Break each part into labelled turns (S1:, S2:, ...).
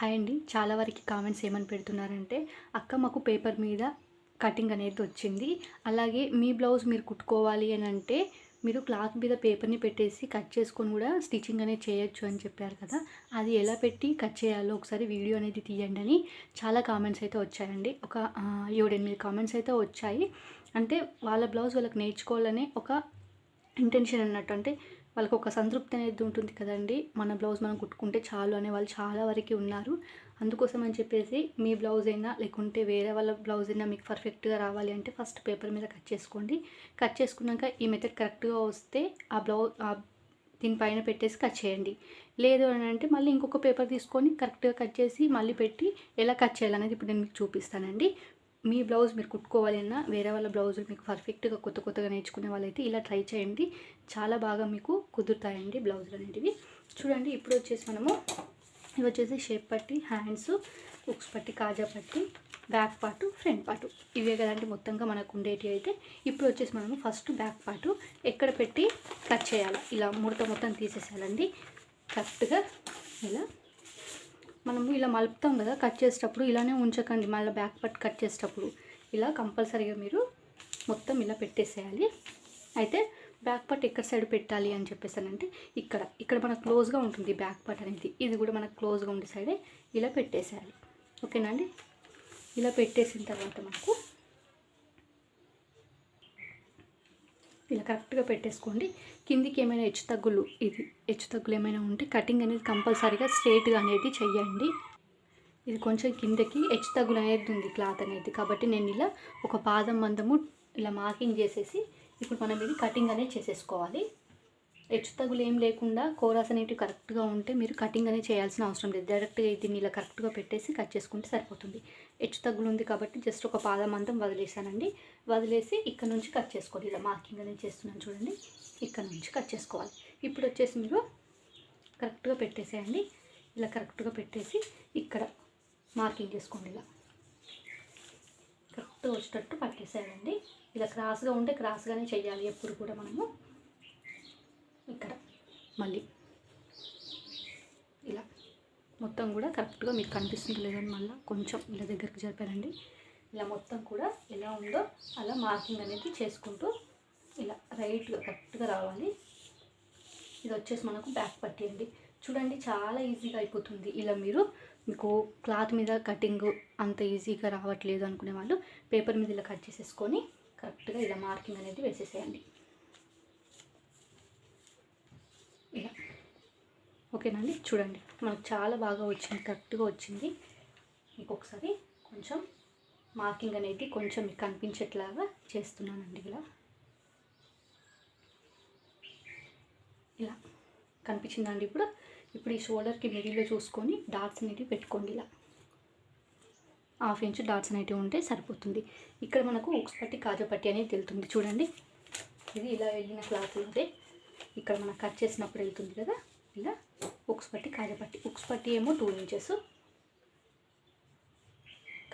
S1: Hi అండి. చాలా వరకు కామెంట్స్ ఏమని పెడుతున్నారంటే అక్క మాకు పేపర్ మీద కటింగ్ అనేది వచ్చింది. అలాగే మీ బ్లౌజ్ మీరు కుట్టుకోవాలి అని అంటే మీరు క్లాత్ మీద పేపర్ని పెట్టేసి కట్ చేసుకొని కూడా స్టిచ్చింగ్ అనేది చేయొచ్చు అని చెప్పారు కదా. అది ఎలా పెట్టి కట్ చేయాలో ఒకసారి వీడియో అనేది తీయండి అని చాలా కామెంట్స్ అయితే వచ్చాయండి. ఒక ఏడెనిమిది కామెంట్స్ అయితే వచ్చాయి. అంటే వాళ్ళ బ్లౌజ్ వాళ్ళకి నేర్చుకోవాలనే ఒక ఇంటెన్షన్ అన్నట్టు. అంటే వాళ్ళకి ఒక సంతృప్తి అనేది ఉంటుంది కదండి. మన బ్లౌజ్ మనం కుట్టుకుంటే చాలు అనే వాళ్ళు చాలా వరకు ఉన్నారు. అందుకోసం అని చెప్పేసి మీ బ్లౌజ్ అయినా లేకుంటే వేరే వాళ్ళ బ్లౌజ్ అయినా మీకు పర్ఫెక్ట్గా రావాలి అంటే ఫస్ట్ పేపర్ మీద కట్ చేసుకోండి. కట్ చేసుకున్నాక ఈ మెథడ్ కరెక్ట్గా వస్తే ఆ బ్లౌజ్ దీనిపైన పెట్టేసి కట్ చేయండి. లేదు అని అంటే మళ్ళీ ఇంకొక పేపర్ తీసుకొని కరెక్ట్గా కట్ చేసి మళ్ళీ పెట్టి ఎలా కట్ చేయాలనేది ఇప్పుడు నేను మీకు చూపిస్తానండి. మీ బ్లౌజ్ మీరు కుట్టుకోవాలి అన్నా వేరే వాళ్ళ బ్లౌజులు మీకు పర్ఫెక్ట్గా కొత్త కొత్తగా నేర్చుకునే వాళ్ళైతే ఇలా ట్రై చేయండి. చాలా బాగా మీకు కుదురుతాయండి బ్లౌజులు అనేటివి. చూడండి ఇప్పుడు వచ్చేసి మనము ఇవి వచ్చేసి షేప్ పట్టి హ్యాండ్స్ ఉక్స్ పట్టి కాజా పట్టి బ్యాక్ పార్ట్ ఫ్రంట్ పార్ట్. ఇవే కదండి మొత్తంగా మనకు ఉండేటి అయితే. ఇప్పుడు వచ్చేసి మనము ఫస్ట్ బ్యాక్ పార్ట్ ఎక్కడ పెట్టి కట్ చేయాలి? ఇలా ముడత మొత్తం తీసేసేయాలండి. కరెక్ట్గా ఇలా మనము ఇలా మలుపుతాం కదా కట్ చేసేటప్పుడు ఇలానే ఉంచకండి మళ్ళీ బ్యాక్ పట్ కట్ చేసేటప్పుడు. ఇలా కంపల్సరీగా మీరు మొత్తం ఇలా పెట్టేసేయాలి. అయితే బ్యాక్ పార్ట్ ఎక్కడ సైడ్ పెట్టాలి అని చెప్పేసానంటే ఇక్కడ. ఇక్కడ మనకు క్లోజ్గా ఉంటుంది బ్యాక్ పార్ట్ అనేది. ఇది కూడా మనకు క్లోజ్గా ఉండే సైడే ఇలా పెట్టేసేయాలి. ఓకేనా అండి? ఇలా పెట్టేసిన తర్వాత మనకు ఇలా కరెక్ట్గా పెట్టేసుకోండి. కిందికి ఏమైనా హెచ్చు తగ్గులు ఇది హెచ్చు తగ్గులు ఏమైనా ఉంటే కటింగ్ అనేది కంపల్సరీగా స్ట్రేట్గా అనేది చెయ్యండి. ఇది కొంచెం కిందకి హెచ్చు తగ్గులు అనేది ఉంది క్లాత్ అనేది. కాబట్టి నేను ఇలా ఒక పాదం మందము ఇలా మార్కింగ్ చేసేసి ఇప్పుడు మనం ఇది కటింగ్ అనేది చేసేసుకోవాలి. హెచ్చు తగులు ఏం లేకుండా కోరాస్ అనేవి కరెక్ట్గా ఉంటే మీరు కటింగ్ అనేది చేయాల్సిన అవసరం లేదు. డైరెక్ట్గా దీన్ని ఇలా కరెక్ట్గా పెట్టేసి కట్ చేసుకుంటే సరిపోతుంది. హెచ్చు తగ్గులు ఉంది కాబట్టి జస్ట్ ఒక పాదం అంతం వదిలేసానండి. వదిలేసి ఇక్కడ నుంచి కట్ చేసుకోవాలి. ఇలా మార్కింగ్ అనేది చేస్తున్నాను చూడండి. ఇక్కడ నుంచి కట్ చేసుకోవాలి. ఇప్పుడు వచ్చేసి మీరు కరెక్ట్గా పెట్టేసేయండి. ఇలా కరెక్ట్గా పెట్టేసి ఇక్కడ మార్కింగ్ చేసుకోండి ఇలా. కరెక్ట్గా వచ్చేటట్టు పట్టేసేయాలండి ఇలా క్రాస్గా ఉంటే క్రాస్గానే చేయాలి ఎప్పుడు కూడా మనము. ఇక్కడ. మళ్ళీ. ఇలా. మొత్తం కూడా కరెక్ట్గా మీకు కనిపిస్తుంది లేదని మళ్ళీ కొంచెం ఇలా దగ్గరికి జరిపారండి. ఇలా మొత్తం కూడా ఎలా ఉందో అలా మార్కింగ్ అనేది చేసుకుంటూ ఇలా రైట్గా కరెక్ట్గా రావాలి. ఇది వచ్చేసి మనకు బ్యాక్ పట్టి అండి. చూడండి చాలా ఈజీగా అయిపోతుంది. ఇలా మీరు మీకు క్లాత్ మీద కటింగ్ అంత ఈజీగా రావట్లేదు అనుకునే వాళ్ళు పేపర్ మీద ఇలా కట్ చేసేసుకొని కరెక్ట్గా ఇలా మార్కింగ్ అనేది వేసేసేయండి ఇలా ఓకేనండి? చూడండి. మనకు చాలా బాగా వచ్చింది. కరెక్ట్గా వచ్చింది. ఇంకొకసారి కొంచెం మార్కింగ్ అనేది కొంచెం మీకు కనిపించేట్లాగా చేస్తున్నానండి ఇలా. ఇలా. కనిపించిందండి ఇప్పుడు. ఇప్పుడు ఈ షోల్డర్కి మిడిల్లో చూసుకొని డాట్స్ అనేటివి పెట్టుకోండి ఇలా. హాఫ్ ఇంచ్ డాట్స్ అనేటివి ఉంటే సరిపోతుంది. ఇక్కడ మనకు ఉక్స్ పట్టి కాజా పట్టి అనేది వెళ్తుంది చూడండి. ఇది ఇలా వెళ్ళిన క్లాత్ ఉంటే ఇక్కడ మనం కట్ చేసినప్పుడు వెళ్తుంది కదా. ఇలా ఉక్స్ పట్టి కాజపట్టి ఉక్స్ పట్టి ఏమో టూ ఇంచెస్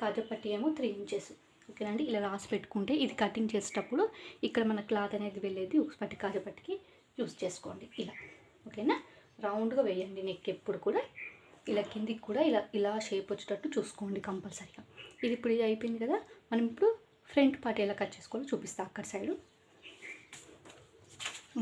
S1: కాజపట్టి ఏమో త్రీ ఇంచెస్ ఓకేనండి ఇలా రాసి పెట్టుకుంటే ఇది కటింగ్ చేసేటప్పుడు ఇక్కడ మన క్లాత్ అనేది వెళ్ళేది ఉక్స్ పట్టి కాజపట్టికి యూస్ చేసుకోండి. ఇలా. ఓకేనా రౌండ్గా వేయండి నెక్ ఎప్పుడు కూడా. ఇలా కిందికి కూడా ఇలా ఇలా షేప్ వచ్చేటట్టు చూసుకోండి కంపల్సరీగా ఇది ఇప్పుడు ఇది అయిపోయింది కదా? మనం ఇప్పుడు ఫ్రంట్ పార్ట్ ఎలా కట్ చేసుకోవాలో చూపిస్తాను అక్కడ సైడు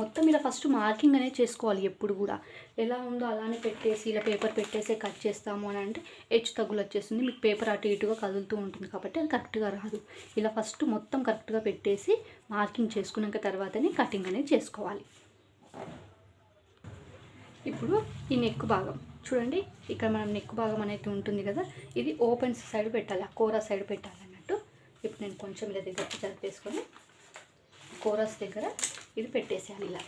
S1: మొత్తం ఇలా ఫస్ట్ మార్కింగ్ అనేది చేసుకోవాలి ఎప్పుడు కూడా. ఎలా ఉందో అలానే పెట్టేసి ఇలా పేపర్ పెట్టేసి కట్ చేస్తాము అని అంటే హెచ్చు తగ్గులు వచ్చేస్తుంది మీకు పేపర్ అటు ఇటుగా కదులుతూ ఉంటుంది కాబట్టి అది కరెక్ట్గా రాదు. ఇలా ఫస్ట్ మొత్తం కరెక్ట్గా పెట్టేసి మార్కింగ్ చేసుకున్నాక తర్వాతనే కటింగ్ అనేది చేసుకోవాలి. ఇప్పుడు ఈ నెక్ భాగం. చూడండి ఇక్కడ మనం నెక్ భాగం అనేది ఉంటుంది కదా ఇది ఓపెన్ సైడ్ పెట్టాలి. ఆ కోరా సైడ్ పెట్టాలి అన్నట్టు. ఇప్పుడు నేను కొంచెం ఇలా దగ్గర జరిపేసుకొని కోరస్ దగ్గర ఇది పెట్టేసాను ఇలా.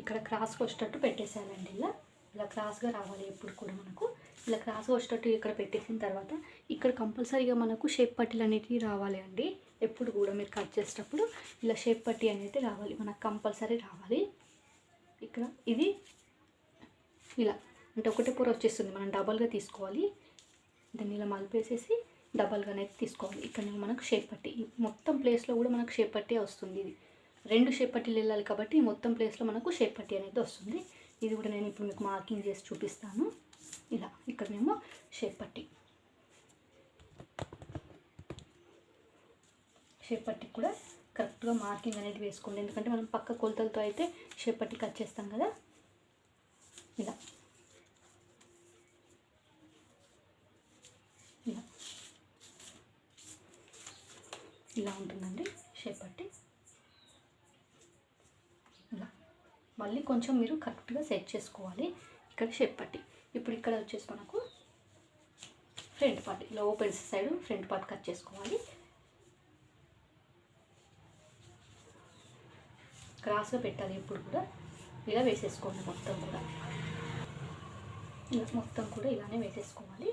S1: ఇక్కడ క్రాస్కి వచ్చేటట్టు పెట్టేసేయాలండి ఇలా. ఇలా క్రాస్గా రావాలి ఎప్పుడు కూడా మనకు. ఇలా క్రాస్గా వచ్చేటట్టు ఇక్కడ పెట్టేసిన తర్వాత ఇక్కడ కంపల్సరీగా మనకు షేప్ పట్టీలు అనేటివి రావాలి అండి. ఎప్పుడు కూడా మీరు కట్ చేసేటప్పుడు ఇలా షేప్ పట్టీ అనేది రావాలి. మనకు కంపల్సరీ రావాలి. ఇక్కడ ఇది ఇలా. అంటే ఒకటే కూర వచ్చేస్తుంది. మనం డబల్గా తీసుకోవాలి. దాన్ని ఇలా మలిపేసేసి డబల్గా అనేది తీసుకోవాలి. ఇక్కడ మనకు షేప్ పట్టి మొత్తం ప్లేస్లో కూడా మనకు షేప్ పట్టి వస్తుంది ఇది. రెండు షేప్ పట్టీలు వెళ్ళాలి కాబట్టి ఈ మొత్తం ప్లేస్లో మనకు షేప్ పట్టి అనేది వస్తుంది. ఇది కూడా నేను ఇప్పుడు మీకు మార్కింగ్ చేసి చూపిస్తాను. ఇలా ఇక్కడనేమో షేప్ పట్టి. షేప్ పట్టి కూడా కరెక్ట్గా మార్కింగ్ అనేది వేసుకోండి. ఎందుకంటే మనం పక్క కొలతలతో అయితే షేప్ పట్టి కట్ చేస్తాం కదా. ఇలా. ఇలా ఉంటుందండి షేప్ పట్టి ఇలా మళ్ళీ కొంచెం మీరు కరెక్ట్గా సెట్ చేసుకోవాలి ఇక్కడ షేప్ పట్టి ఇప్పుడు ఇక్కడ వచ్చేసి మనకు ఫ్రంట్ పార్ట్ ఇలా open side front part cut చేసుకోవాలి. క్రాస్గా పెట్టాలి ఎప్పుడు కూడా. ఇలా వేసేసుకోండి మొత్తం కూడా. ఇలా మొత్తం కూడా ఇలానే వేసేసుకోవాలి.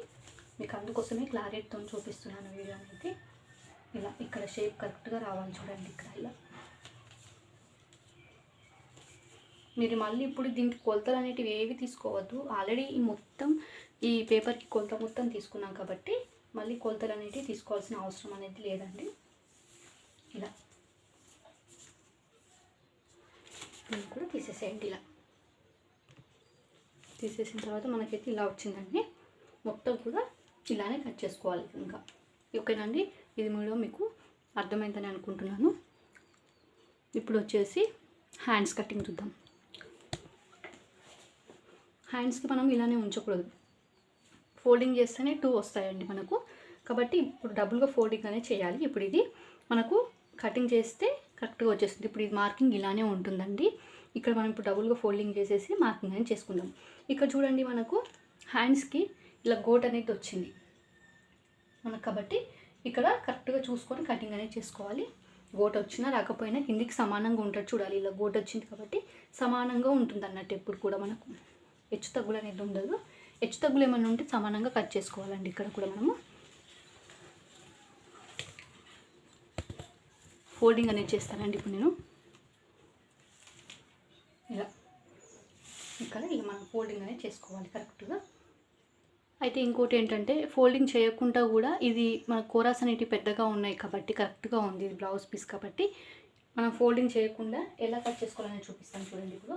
S1: మీకు అందుకోసమే క్లారిటీతో చూపిస్తున్నాను వీడియో అనేది ఇలా ఇక్కడ షేప్ కరెక్ట్గా రావాలి చూడండి ఇక్కడ ఇలా. మీరు మళ్ళీ ఇప్పుడు దీనికి కొలతలు అనేటివి ఏవి తీసుకోవద్దు. ఆల్రెడీ ఈ మొత్తం ఈ పేపర్కి కొలత మొత్తం తీసుకున్నాం కాబట్టి మళ్ళీ కొలతలు అనేటివి తీసుకోవాల్సిన అవసరం అనేది లేదండి. ఇలా. దీన్ని కూడా తీసేసేయండి ఇలా. తీసేసిన తర్వాత మనకైతే ఇలా వచ్చిందండి. మొత్తం కూడా ఇలానే కట్ చేసుకోవాలి ఇంకా. ఓకేనండి ఇది కూడా మీకు అర్థమైందని అనుకుంటున్నాను. ఇప్పుడు వచ్చేసి హ్యాండ్స్ కటింగ్ చూద్దాం. హ్యాండ్స్కి మనం ఇలానే ఉంచకూడదు. ఫోల్డింగ్ చేస్తేనే టూ వస్తాయండి మనకు. కాబట్టి ఇప్పుడు డబుల్గా ఫోల్డింగ్ అనేది చేయాలి. ఇప్పుడు ఇది మనకు కటింగ్ చేస్తే కరెక్ట్గా వచ్చేస్తుంది. ఇప్పుడు ఇది మార్కింగ్ ఇలానే ఉంటుందండి. ఇక్కడ మనం ఇప్పుడు డబుల్గా ఫోల్డింగ్ చేసేసి మార్కింగ్ అనేది చేసుకుందాం. ఇక్కడ చూడండి మనకు హ్యాండ్స్కి ఇలా గోట్ అనేది వచ్చింది. మనకు కాబట్టి ఇక్కడ కరెక్ట్గా చూసుకొని కటింగ్ అనేది చేసుకోవాలి. గోట వచ్చినా రాకపోయినా కిందికి సమానంగా ఉంటుంది చూడాలి. ఇలా గోట వచ్చింది కాబట్టి సమానంగా ఉంటుంది అన్నట్టు ఎప్పుడు కూడా మనకు. హెచ్చు తగ్గులు అనేది ఉండదు. హెచ్చు తగ్గులు ఏమైనా ఉంటే సమానంగా కట్ చేసుకోవాలండి ఇక్కడ కూడా మనము. ఫోల్డింగ్ అనేది చేస్తానండి ఇప్పుడు నేను. ఇలా. ఇక్కడ ఇలా మనం ఫోల్డింగ్ అనేది చేసుకోవాలి కరెక్ట్గా. అయితే ఇంకోటి ఏంటంటే ఫోల్డింగ్ చేయకుండా కూడా ఇది మన కోరాస్ అనేటివి పెద్దగా ఉన్నాయి కాబట్టి కరెక్ట్గా ఉంది ఇది బ్లౌజ్ పీస్ కాబట్టి మనం ఫోల్డింగ్ చేయకుండా ఎలా కట్ చేసుకోవాలని చూపిస్తాను చూడండి ఇప్పుడు.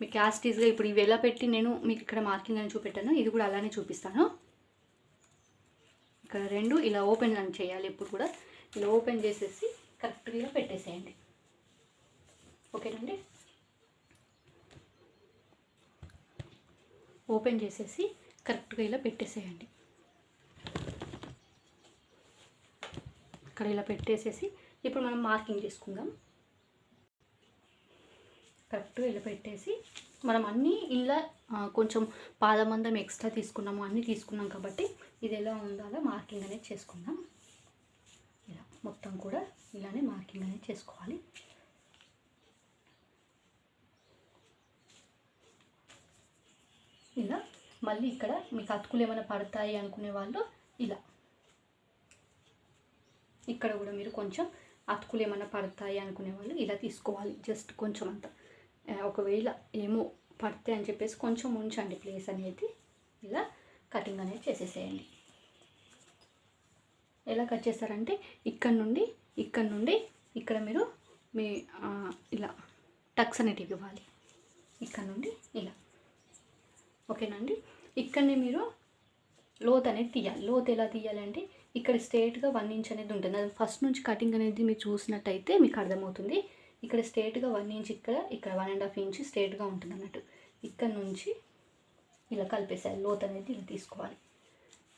S1: మీకు యాస్టీస్గా ఇప్పుడు ఇవి ఎలా పెట్టి నేను మీకు ఇక్కడ మార్కింగ్ అని చూపెట్టాను ఇది కూడా అలానే చూపిస్తాను. ఇక్కడ రెండు ఇలా ఓపెన్ అని చేయాలి ఇప్పుడు కూడా. ఇలా ఓపెన్ చేసేసి కరెక్ట్గా పెట్టేసేయండి. ఓకేనండి? ఓపెన్ చేసేసి కరెక్ట్గా ఇలా పెట్టేసేయండి. ఇక్కడ ఇలా పెట్టేసేసి ఇప్పుడు మనం మార్కింగ్ చేసుకుందాం. కరెక్ట్గా ఇలా పెట్టేసి మనం అన్నీ ఇలా కొంచెం పాదమందం ఎక్స్ట్రా తీసుకున్నాము అన్నీ తీసుకున్నాం కాబట్టి ఇది ఎలా ఉండాలో మార్కింగ్ అనేది చేసుకుందాం. ఇలా మొత్తం కూడా ఇలానే మార్కింగ్ అనేది చేసుకోవాలి. ఇలా మళ్ళీ ఇక్కడ మీకు అతుకులు ఏమైనా పడతాయి అనుకునే వాళ్ళు ఇలా. ఇక్కడ కూడా మీరు కొంచెం అతుకులు ఏమైనా పడతాయి అనుకునే వాళ్ళు ఇలా తీసుకోవాలి. జస్ట్ కొంచెం అంత. ఒకవేళ ఏమో పడితే అని చెప్పేసి కొంచెం ఉంచండి ప్లేస్ అనేది. ఇలా కటింగ్ అనేది చేసేసేయండి. ఎలా కట్ చేస్తారంటే ఇక్కడ నుండి ఇక్కడ నుండి ఇక్కడ మీరు మీ ఇలా టక్స్ అనేటివి ఇవ్వాలి. ఇక్కడ నుండి ఇలా. ఓకేనండి? ఇక్కడనే మీరు లోత్ అనేది తీయాలి. లోత్ ఎలా తీయాలంటే ఇక్కడ స్ట్రేట్గా వన్ ఇంచ్ అనేది ఉంటుంది. అది ఫస్ట్ నుంచి కటింగ్ అనేది మీరు చూసినట్టయితే మీకు అర్థమవుతుంది. ఇక్కడ స్ట్రేట్గా వన్ ఇంచ్ ఇక్కడ ఇక్కడ వన్ అండ్ హాఫ్ ఇంచ్ స్ట్రేట్గా ఉంటుంది అన్నట్టు. ఇక్కడ నుంచి ఇలా కలిపేసేయాలి. లోత్ అనేది ఇలా తీసుకోవాలి.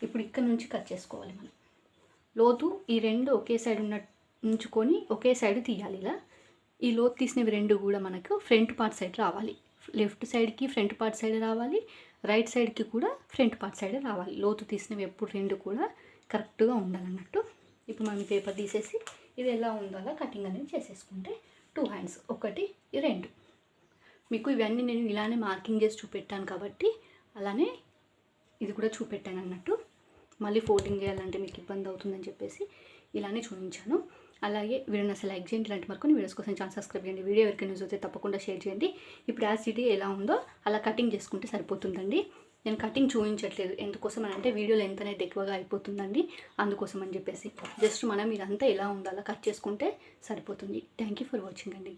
S1: ఇప్పుడు ఇక్కడ నుంచి కట్ చేసుకోవాలి మనం. లోతు ఈ రెండు ఒకే సైడ్ ఉన్న ఉంచుకొని ఒకే సైడ్ తీయాలి ఇలా. ఈ లోతు తీసినవి రెండు కూడా మనకు ఫ్రంట్ పార్ట్ సైడ్ రావాలి. లెఫ్ట్ సైడ్కి ఫ్రంట్ పార్ట్ సైడ్ రావాలి రైట్ సైడ్కి కూడా ఫ్రంట్ పార్ట్ సైడ్ రావాలి. లోతు తీసినవి ఎప్పుడు రెండు కూడా కరెక్ట్గా ఉండాలన్నట్టు ఇప్పుడు మనం పేపర్ తీసేసి ఇది ఎలా ఉండాలో కటింగ్ అనేది చేసేసుకుంటే టూ హ్యాండ్స్ ఒకటి రెండు. మీకు ఇవన్నీ నేను ఇలానే మార్కింగ్ చేసి చూపెట్టాను కాబట్టి అలానే ఇది కూడా చూపెట్టాను అన్నట్టు. మళ్ళీ ఫోల్డింగ్ చేయాలంటే మీకు ఇబ్బంది అవుతుందని చెప్పేసి ఇలానే చూపించాను. అలాగే వీడియోని అసలు లైక్ చేయండి ఇలాంటి మరికొన్ని వీడియోస్ కోసం ఛాన్స్ సబ్స్క్రైబ్ చేయండి. వీడియో ఎవరికి న్యూస్ అయితే తప్పకుండా షేర్ చేయండి. ఇప్పుడు యాజ్ సిటీ ఎలా ఉందో అలా కటింగ్ చేసుకుంటే సరిపోతుందండి. నేను కటింగ్ చూపించట్లేదు. ఎందుకోసం అని అంటే వీడియో లెంత్ అనేది ఎక్కువగా అయిపోతుందండి. అందుకోసం అని చెప్పేసి. జస్ట్ మనం ఇదంతా ఎలా ఉందో అలా కట్ చేసుకుంటే సరిపోతుంది. థ్యాంక్ యూ ఫర్ వాచింగ్ అండి.